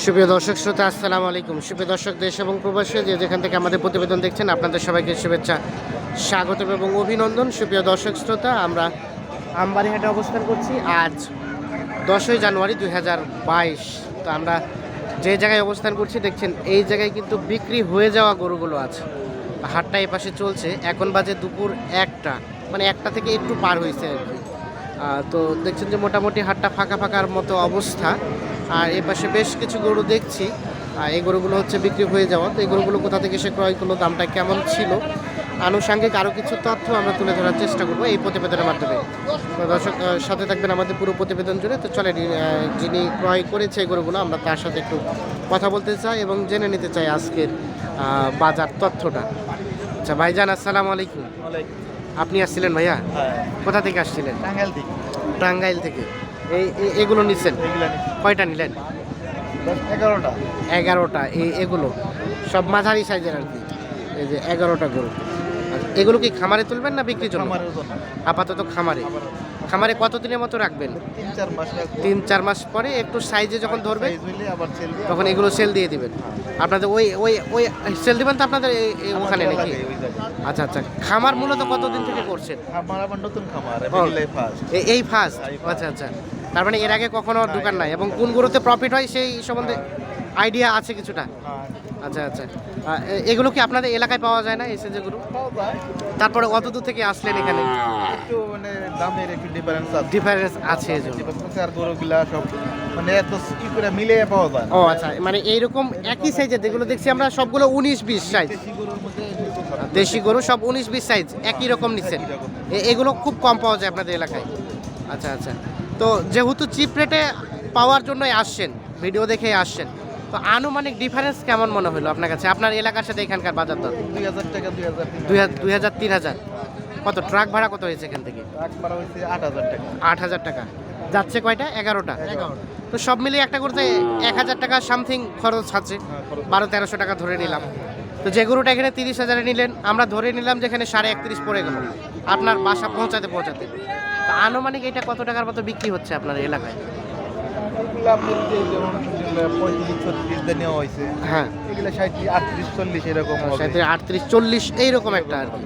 সুপ্রিয় দর্শক শ্রোতা, আসসালামু আলাইকুম। সুপ্রিয় দর্শক, দেশ এবং প্রবাসী, যে যেখান থেকে আমাদের প্রতিবেদন দেখছেন, আপনাদের সবাইকে শুভেচ্ছা স্বাগত এবং অভিনন্দন। সুপ্রিয় দর্শক শ্রোতা, আমরা আমবাড়িহাটে অবস্থান করছি আজ দশই জানুয়ারি দুই হাজার বাইশ। তো আমরা যে জায়গায় অবস্থান করছি, দেখছেন, এই জায়গায় কিন্তু বিক্রি হয়ে যাওয়া গরুগুলো আছে। হাটটা এ পাশে চলছে, এখন বাজে দুপুর একটা মানে একটা থেকে একটু পার হয়েছে আর কি। তো দেখছেন যে মোটামুটি হাটটা ফাঁকা ফাঁকার মতো অবস্থা। আর এ পাশে বেশ কিছু গরু দেখছি। আর এই গরুগুলো হচ্ছে বিক্রি হয়ে যাওয়া। তো এই গরুগুলো কোথা থেকে সে ক্রয় করল দামটা কেমন ছিল? আনুষাঙ্গিক আরও কিছু তথ্য আমরা তুলে ধরার চেষ্টা করব এই প্রতিবেদনের মাধ্যমে। দর্শক সাথে থাকবেন আমাদের পুরো প্রতিবেদন জুড়ে। তো চলেন যিনি ক্রয় করেছে এই গরুগুলো আমরা তার সাথে একটু কথা বলতে চাই এবং জেনে নিতে চাই আজকের বাজার তথ্যটা। আচ্ছা ভাইজান আসসালামু আলাইকুম। আপনি আসছিলেন ভাইয়া? হ্যাঁ। কোথা থেকে আসছিলেন? টাঙ্গাইল থেকে। টাঙ্গাইল থেকে। এই এগুলো নিচ্ছেন? কয়টা নিলেন? এগারোটা। এগারোটা এই এগুলো। সব মাঝারি সাইজের আর কি। এই যে এগারোটা গরু। এগুলো কি খামারে তুলবেন না বিক্রির জন্য? আপাতত খামারে। খামারে কতদিনের মতো রাখবেন? তিন চার মাস তিন চার মাস পরে একটু সাইজে যখন ধরবে তখন এগুলো সেল দিয়ে দিবেন। আপনাদের ওই ওই ওই সেল দিবেন তো আপনাদের ওখানে নাকি? আচ্ছা আচ্ছা। খামার মূলত কতদিন থেকে করছেন? নতুন খামার এই ফার্স্ট আচ্ছা আচ্ছা। তার মানে এর আগে কখনো দোকান নাই। এবং কোন গরুতে প্রফিট হয় সেই সম্বন্ধে আইডিয়া আছে কিছুটা? আচ্ছা আচ্ছা। এগুলো কি আপনাদের এলাকায় পাওয়া যায় না এসে যেগুলো তারপরে অত দূর থেকে আসলেন এখানে? একটু মানে দামের একটু ডিফারেন্স আছে। ডিফারেন্স আছে এই জন্য। ডিফারেন্স আর গরুগুলা সব মানে এত ই করে মিলে পাওয়া যায় ও আচ্ছা। মানে এইরকম একই সাইজের যেগুলো দেখছি আমরা সবগুলো উনিশ বিশ সাইজ দেশি গরু সব উনিশ বিশ সাইজ একই রকম নিচ্ছেন। এগুলো খুব কম পাওয়া যায় আপনাদের এলাকায়। আচ্ছা আচ্ছা। তো যেহেতু চিপ রেটে পাওয়ার জন্যই আসছেন ভিডিও দেখে আসছেন তো আনুমানিক ডিফারেন্স কেমন মনে হলো আপনার কাছে? আপনার এলাকার সাথে এখানকার বাজার দর? দুই হাজার টাকা দুই হাজার দুই হাজার তিন হাজার। কত? ট্রাক ভাড়া কত হয়েছে এখান থেকে? ট্রাক ভাড়া হয়েছে আট হাজার টাকা। আট হাজার টাকা। যাচ্ছে কয়টা? এগারোটা। তো সব মিলিয়ে একটা করতে এক হাজার টাকা সামথিং খরচ আছে। হ্যাঁ, বারো তেরোশো টাকা ধরে নিলাম। তো যে গরুটা এখানে তিরিশ হাজারে নিলেন আমরা ধরে নিলাম যেখানে সাড়ে একত্রিশ পড়ে গেল। আপনার বাসা পৌঁছাতে পৌঁছাতে। তো আনুমানিক এটা কত টাকার মতো বিক্রি হচ্ছে আপনার এলাকায়? হ্যাঁ। এগুলো সাঁত্রিশ আটত্রিশ চল্লিশ এইরকম একটা আর কি।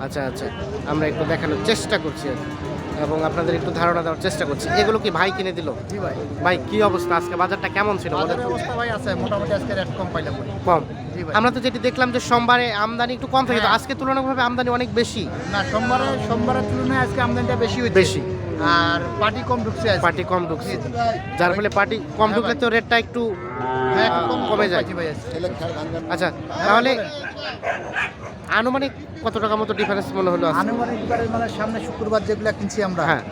আচ্ছা আচ্ছা। আমরা একটু দেখানোর চেষ্টা করছি আর। এবং আপনাদের একটু ধারণা দেওয়ার চেষ্টা করছি। এগুলো কি ভাই কিনে দিল? ভাই। ভাই কি অবস্থা? আজকে বাজারটা কেমন ছিল? ভাই আছে মোটামুটি আজকে কম পাইলাম কম। আমরা তো যেটি দেখলাম যে সোমবারে আমদানি একটু কম থাকে তো হ্যাঁ। আজকে তুলনামূলকভাবে আমদানি অনেক বেশি। না সোমবারে সোমবারের তুলনায় আজকে আমদানিটা বেশি হয়েছে। বেশি। আর পার্টি কম ঢুকছে পার্টি কম ঢুকছে। যার ফলে পার্টি কম হ্যাঁ ঢুকলে তো রেটটা একটু হ্যাঁ, কম কমে যায়। আচ্ছা তাহলে আনুমানিক কত টাকা মতো ডিফারেন্স মনে হলো আনুমানিক মানে সামনে শুক্রবার যেগুলো কিনছি আমরা হ্যাঁ।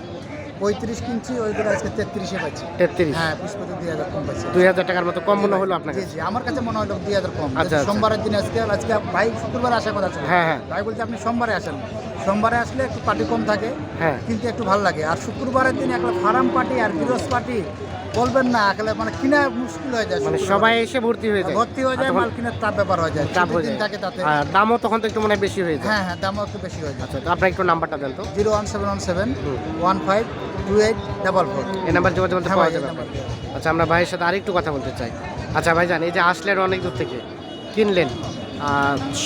পঁয়ত্রিশ কিনছি ওইগুলো আজকে তেত্রিশে পাচ্ছি তেত্রিশ? হ্যাঁ পুষ্পতে দুই হাজার কম পাচ্ছি দুই হাজার টাকার মতো কম মনে হলো আপনার জি জি আমার কাছে মনে হলো দুই হাজার কম। আচ্ছা, আচ্ছা। সোমবারের দিন আজকে আজকে ভাই শুক্রবার আসার কথা ছিল। হ্যাঁ, হ্যাঁ। ভাই বলছে আপনি সোমবারে আসেন। সোমবারে আসলে একটু পার্টি কম থাকে হ্যাঁ। কিন্তু একটু ভালো লাগে। আর শুক্রবারের দিন একটা ফার্ম পার্টি আর গৃহস পার্টি বলবেন না আসলে মানে কিনা মুশকিল হয়ে যায় মানে সবাই এসে ভর্তি হয়ে যায়। ভর্তি হয়ে যায় মাল কিনার তার ব্যাপার হয়ে যায় চাপ হয়ে যায়। থাকে তাতে। আর দামও তখন তো একটু মনে হয় বেশি হয়ে যায়। হ্যাঁ হ্যাঁ দামও একটু বেশি হয়ে যায়। আচ্ছা তো আপনার একটু নাম্বারটা দেন তো। Zero one seven one seven. One five two eight double four. এই নাম্বার যোগাযোগ করতে হ্যাঁ পাওয়া যাবে। আচ্ছা আমরা ভাইয়ের সাথে আরেকটু কথা বলতে চাই। আচ্ছা ভাইজান এই যে আসলেন অনেক দূর থেকে কিনলেন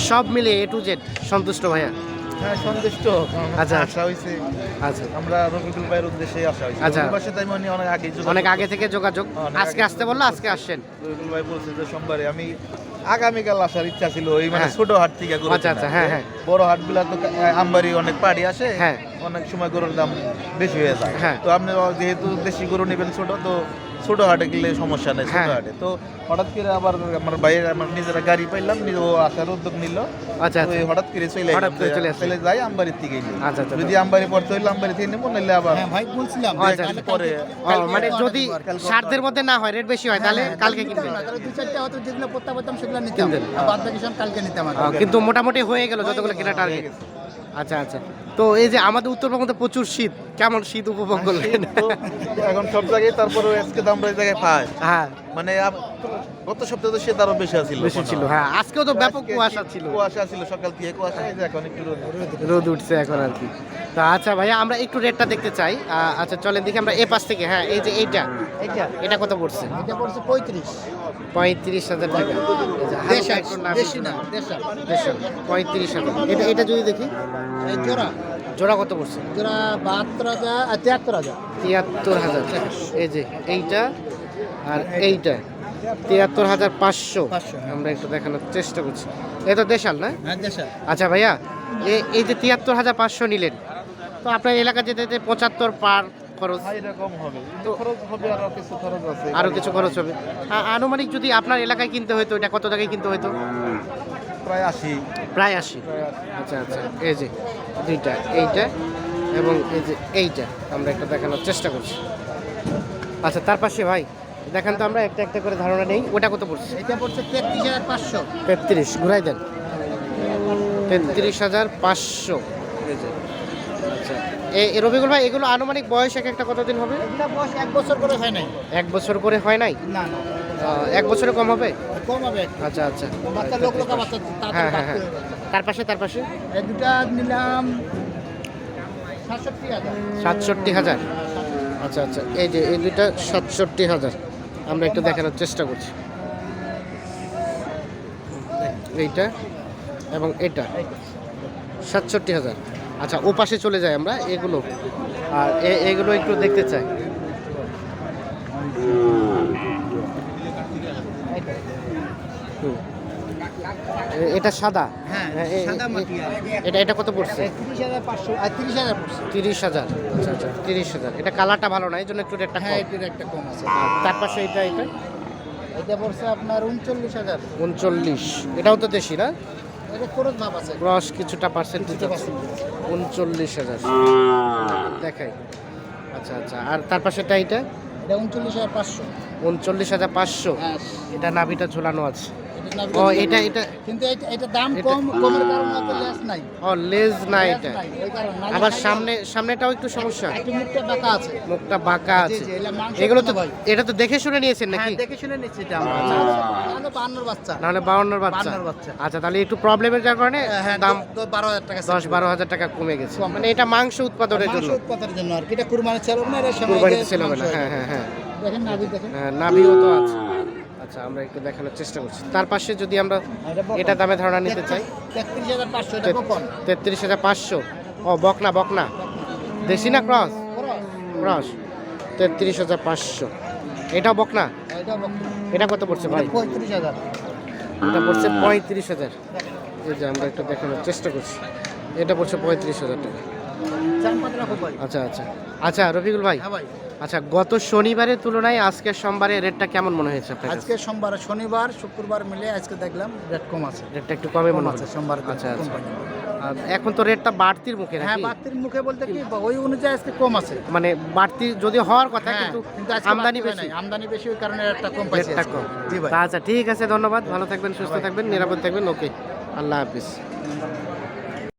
সব মিলিয়ে এ টু জেড সন্তুষ্ট ভাইয়া। হ্যাঁ সন্তুষ্ট। আচ্ছা। আশা হয়েছে আচ্ছা। আমরা রবিকুল ভাইয়ের উদ্দেশ্যে আসা হয়েছে আচ্ছা। সাথে আমি অনেক আগে অনেক আগে থেকে যোগাযোগ। আজকে আসতে বলল আজকে আসছেন। ভাই বলছে যে সোমবারে আমি আগামীকাল আসার ইচ্ছা ছিল। এই মানে হ্যাঁ। ছোট হাট থেকে আচ্ছা, আচ্ছা, হ্যাঁ, হ্যাঁ। বড় হাটগুলা তো আমবাড়ি অনেক পাড়ি আসে। হ্যাঁ। অনেক সময় গরুর দাম বেশি হয়ে যায়। হ্যাঁ। তো আপনি যেহেতু দেশি গরু নেবেন ছোট তো ছোট হাটে গেলে সমস্যা নেই ছোট হ্যাঁ। হাটে। তো হঠাৎ করে আবার আমার ভাইয়ের আমার নিজেরা গাড়ি পাইলাম ও আসার উদ্যোগ নিল। আচ্ছা তো আচ্ছা। হঠাৎ করে চলে হঠাৎ করে চলে। চলে যাই আমবাড়ির থেকে নিই। আচ্ছা, আচ্ছা, যদি আমবাড়ি পড়তে হইলে আমবাড়ি থেকে নেব নাহলে আবার হ্যাঁ ভাই বলছিলাম আচ্ছা, পরে মানে যদি সাধ্যের মধ্যে না হয় রেট বেশি হয় তাহলে কালকে নিতাম কিনবেন। না, তাহলে দু চারটে হয়তো যেগুলো পড়তে পারতাম সেগুলো নিতাম। বাদ বাকি সব কালকে নিতাম কিন্তু মোটামুটি হয়ে গেল যতগুলো কেনা টার্গেট আচ্ছা আচ্ছা। তো এই যে আমাদের উত্তরবঙ্গে প্রচুর শীত কেমন শীত উপভোগ করলেন? এখন সব জায়গায় তারপরে আজকে দাম জায়গায় পায় হ্যাঁ। মানে গত সপ্তাহে তো শীত আরও বেশি আছিল বেশি ছিল হ্যাঁ আজকেও তো ব্যাপক কুয়াশা ছিল। কুয়াশা ছিল সকাল থেকে কুয়াশা এই যে এখন একটু রোদ রোদ উঠছে এখন আর কি। তা আচ্ছা ভাইয়া আমরা একটু রেটটা দেখতে চাই। আহ, আচ্ছা চলেন দেখি আমরা এ পাশ থেকে হ্যাঁ এই যে এইটা। এটা এটা কত পড়ছে? এটা পড়ছে পঁয়ত্রিশ। পঁয়ত্রিশ হাজার টাকা। নাভি দেশি না দেশাল। দেশাল, পঁয়ত্রিশ হাজার। এটা এটা যদি দেখি। জোড়া? জোড়া কত পড়ছে? জোড়া বাহাত্তর হাজার তিয়াত্তর হাজার। তিয়াত্তর হাজার। এই যে এইটা আর এইটা। তিয়াত্তর হাজার পাঁচশো। হ্যাঁ। আমরা একটু দেখানোর চেষ্টা করছি। এ তো দেশাল না? হ্যাঁ আচ্ছা ভাইয়া এই যে তিয়াত্তর হাজার পাঁচশো নিলেন তো আপনার এলাকা যেতে যেতে পঁচাত্তর পার খরচ? হ্যাঁ, এরকম হবে। তো খরচ হবে আরও কিছু খরচ আরও কিছু খরচ হবে। আনুমানিক যদি আপনার এলাকায় কিনতে হতো এটা কত টাকায় কিনতে হতো প্রায় আশি। প্রায় আশি। আচ্ছা আচ্ছা। এই যে দুইটা এইটা এবং এই যে এইটা আমরা একটা দেখানোর চেষ্টা করছি। আচ্ছা তার পাশে ভাই দেখান তো আমরা একটা একটা করে ধারণা নেই। ওটা কত পড়ছে? এটা পড়ছে তেত্রিশ হাজার পাঁচশো। তেত্রিশ ঘুরাই দেন। তেত্রিশ হাজার পাঁচশো। আচ্ছা। এ রবিকুল ভাই এগুলো আনুমানিক বয়স এক একটা কতদিন হবে? বয়স এক বছর করে হয় নাই। এক বছর করে হয় নাই? না এক বছরে কম হবে। আচ্ছা আচ্ছা। হ্যাঁ হ্যাঁ হ্যাঁ। তার পাশে তার পাশে? দুটা নিলাম সাতষট্টি হাজার। আচ্ছা আচ্ছা। এই যে এই দুইটা সাতষট্টি হাজার। আমরা একটু দেখানোর চেষ্টা করছি। এইটা এবং এটা। সাতষট্টি হাজার। আচ্ছা ও পাশে চলে যায় আমরা এগুলো। আর এগুলো একটু দেখতে চাই। হুম। এটা সাদা? হ্যাঁ। এটা এটা কত পড়ছে? তিরিশ হাজার পাঁচশো আর তিরিশ হাজার পড়ছে। তিরিশ হাজার। আচ্ছা আচ্ছা তিরিশ হাজার। এটা কালারটা ভালো না এই জন্য একটু রেটটা হ্যাঁ এটির একটা কম আছে। আর তার পাশে এটা এটা এটা পড়ছে আপনার উনচল্লিশ হাজার। উনচল্লিশ। এটাও তো দেশি না? ক্রস কিছুটা পার্সেন্টেজ উনচল্লিশ হাজার। দেখাই। আচ্ছা আচ্ছা। আর তার পাশেটা এটা এটা উনচল্লিশ হাজার পাঁচশো। উনচল্লিশ হাজার পাঁচশো। হ্যাঁ। এটা নাভিটা ঝোলানো আছে। ও এটা এটা কিন্তু এটা এটা দাম কম কমের কারণে অত লেস নাই। ও লেজ এটা নাই, ওই আবার সামনে সামনেটাও একটু সমস্যা। একটু মুখটা বাঁকা আছে। মুখটা বাঁকা আছে। এগুলা তো এটা তো দেখে শুনে নিয়েছেন হ্যাঁ দেখে শুনে নিচ্ছি এটা আমরা। আচ্ছা, নাহলে বাহান্নর বাচ্চা। নাহলে বাউন্নর বাচ্চা। বাউন্নর বাচ্চা। আচ্ছা তাহলে একটু প্রবলেমের যার কারণে হ্যাঁ দাম দ- দ- বারো হাজার টাকা দশ বারো হাজার টাকা কমে গেছে। মানে এটা মাংস উৎপাদনের মাংস উৎপাদনের জন্য আর কি। এটা কুরবানি ছিল না এর সময় কুরবানিতে ছিল না হ্যাঁ হ্যাঁ হ্যাঁ। দেখেন নাভি দেখেন। হ্যাঁ, নাভিও তো আছে। আচ্ছা আমরা একটু দেখানোর চেষ্টা করছি। তার পাশে যদি আমরা এটা দামে ধারণা নিতে চাই। তেত্রিশ হাজার পাঁচশো ও বকনা বকনা। দেশি না ক্রস? ক্রস। তেত্রিশ হাজার পাঁচশো। এটা বকনা? এটা কত পড়ছে ভাই? এটা পঁয়ত্রিশ হাজার। এটা পড়ছে পঁয়ত্রিশ হাজার। এই যে আমরা একটু দেখানোর চেষ্টা করছি। এটা পড়ছে পঁয়ত্রিশ হাজার টাকা। আচ্ছা আচ্ছা। আচ্ছা রফিকুল হ্যাঁ ভাই। আচ্ছা গত শনিবারের তুলনায় আজকের সোমবারে রেটটা কেমন মনে হয়েছে আপনার? আজকে সোমবার শনিবার শুক্রবার মিলে আজকে দেখলাম রেট কম আছে। রেটটা একটু কমে মনে হচ্ছে। সোমবার আচ্ছা আচ্ছা। এখন তো রেটটা বাড়তির মুখে হ্যাঁ বাড়তির মুখে বলতে কি ওই অনুযায়ী আজকে কম আছে। মানে বাড়তি যদি হওয়ার কথা হ্যাঁ, কিন্তু কিন্তু আমদানি বেশি। আমদানি বেশি ওই কারণে রেটটা কম পাইছে রেটটা কম। আচ্ছা ঠিক আছে ধন্যবাদ। ভালো থাকবেন সুস্থ থাকবেন নিরাপদ থাকবেন। ওকে আল্লাহ হাফিজ।